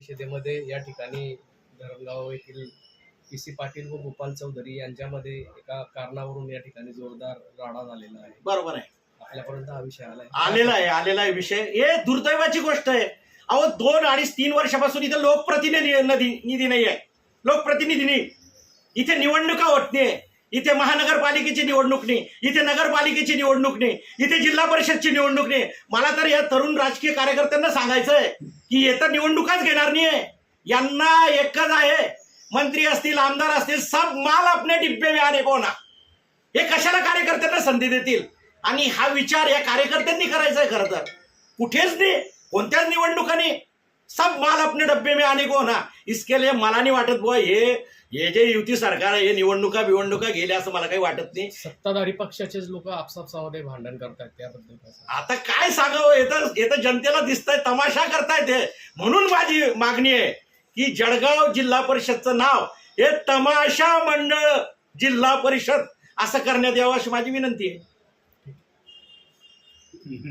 परिषदेमध्ये या ठिकाणी धरणगाव येथील पी सी पाटील व गोपाल चौधरी यांच्यामध्ये एका कारणावरून या ठिकाणी जोरदार राडा झालेला आहे. बरोबर आहे. आपल्यापर्यंत हा विषय आलाय. आलेला आहे आलेला आहे विषय. हे दुर्दैवाची गोष्ट आहे. अहो दोन अडीच तीन वर्षापासून इथे लोकप्रतिनिधी नदी- निधी नाही आहे. लोकप्रतिनिधी नाही. इथे निवडणुका होत नाही. इथे महानगरपालिकेची निवडणूक नाही. इथे नगरपालिकेची निवडणूक नाही. इथे जिल्हा परिषदची निवडणूक नाही. मला तर या तरुण राजकीय कार्यकर्त्यांना सांगायचं आहे की येतं निवडणुकाच घेणार नाही आहे यांना एकच आहे मंत्री असतील आमदार असतील सब माल आपले डिब्बे में आने हे कशाला कार्यकर्त्यांना संधी देतील? आणि हा विचार या कार्यकर्त्यांनी करायचा आहे खरं तर. कुठेच नाही कोणत्याच निवडणुकांनी. सब माल अपने डब्बे में आने को ना। इसके लिए मला नाही वाटत बुवा हे हे जे युती सरकार आहे हे निवडणुका बिवडणुका गेल्या असं मला काही वाटत नाही. सत्ताधारी पक्षाचेच लोक आपसापसामध्ये भांडण करतायत त्याबद्दल काय सांगाल? आता काय सांगावं हे तर हे तर जनतेला दिसतंय तमाशा करतायत हे. म्हणून माझी मागणी आहे की जळगाव जिल्हा परिषदचं नाव हे तमाशा मंडळ जिल्हा परिषद असं करण्यात यावं अशी माझी विनंती आहे.